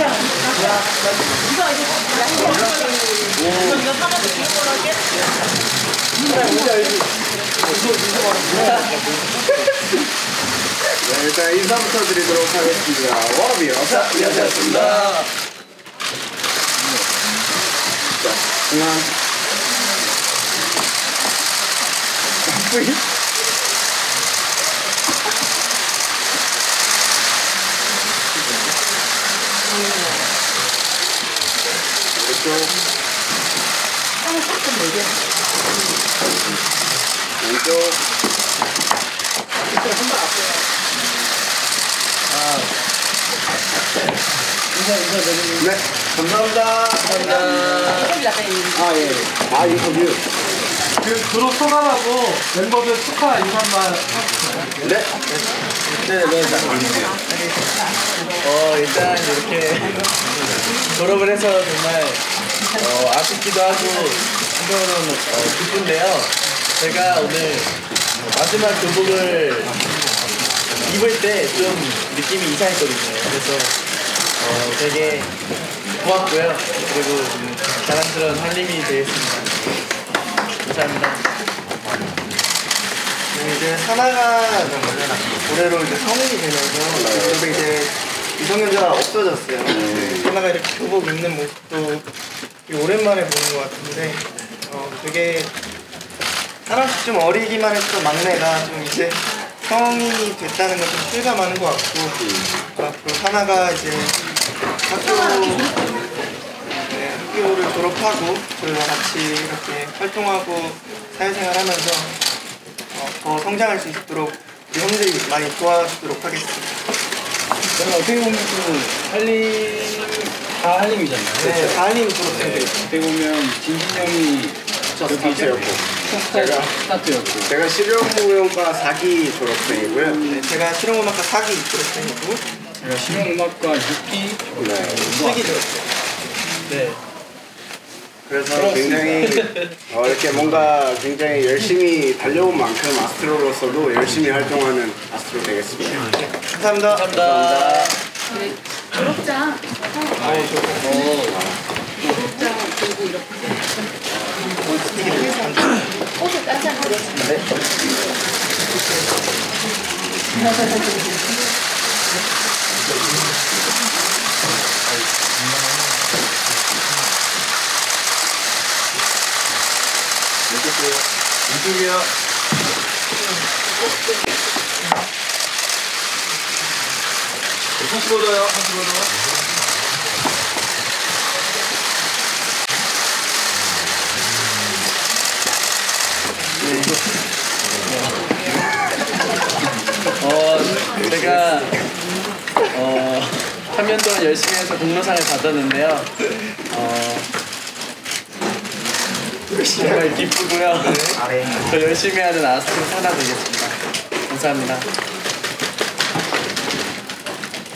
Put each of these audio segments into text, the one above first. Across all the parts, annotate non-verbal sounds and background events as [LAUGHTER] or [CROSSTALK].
네, 일단 인사부터 드리도록 하겠습니다. 워비 역사 여자였습니다. 자, 하나. 중앙. 뿌이. 왼쪽. 왼쪽. 네, 감사합니다. 감사합니다. 아, 예. 아, 인터뷰. 그 졸업 소감하고 멤버들 축하 인사만 네. 네, 네, 어, 일단 이렇게 졸업을 해서 정말 어, 아쉽기도 하고 한편으로는 어, 기쁜데요. 제가 오늘 마지막 교복을 입을 때 좀 느낌이 이상했거든요. 그래서 어, 되게 고맙고요. 그리고 음, 자랑스러운 한림이 되겠습니다. 감사합니다. 네, 이제 사나가 올해로 이제 성인이 되면서 그룹에 이제 미성년자가 없어졌어요. 하나가 이렇게 교복 입는 모습도 오랜만에 보는 것 같은데 어, 되게 사람씩 좀 어리기만 했던 막내가 좀 이제 성인이 됐다는 것좀 실감하는 것 같고 음. 앞으로 하나가 이제 학교 네, 학교를 졸업하고 저희와 같이 이렇게 활동하고 사회생활하면서 어, 더 성장할 수 있도록 우리 형들이 많이 도와주도록 하겠습니다. 저는 어떻게 보면 좀 할리 4알림이잖아요. 네, 그렇죠. 4알림 주로 네. 그때 보면 진진영이 여기 이제였고 제가 스타트였고 제가 실용음악과 4기 졸업생이고요. 음, 네, 제가 실용음악과 4기 졸업생이고 제가 실용음악과 6기 사기 졸업생. 네. 그래서 그렇습니다. 굉장히 [LAUGHS] 어, 이렇게 뭔가 굉장히 열심히 달려온 만큼 아스트로로서도 열심히 활동하는 아스트로 되겠습니다. 네. 감사합니다. 감사합니다. 감사합니다. ね。よし。 제가 어, 3년 동안 열심히 해서 공로상을 받았는데요. 어, 정말 기쁘고요. 더 열심히 하는 아스트로 사나 되겠습니다. 감사합니다.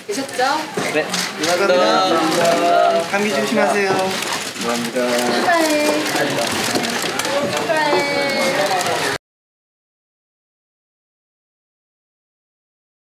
되셨죠? 네, 감사합니다. 감사합니다. 감기 조심하세요. 감사합니다. 축하해. 축하해.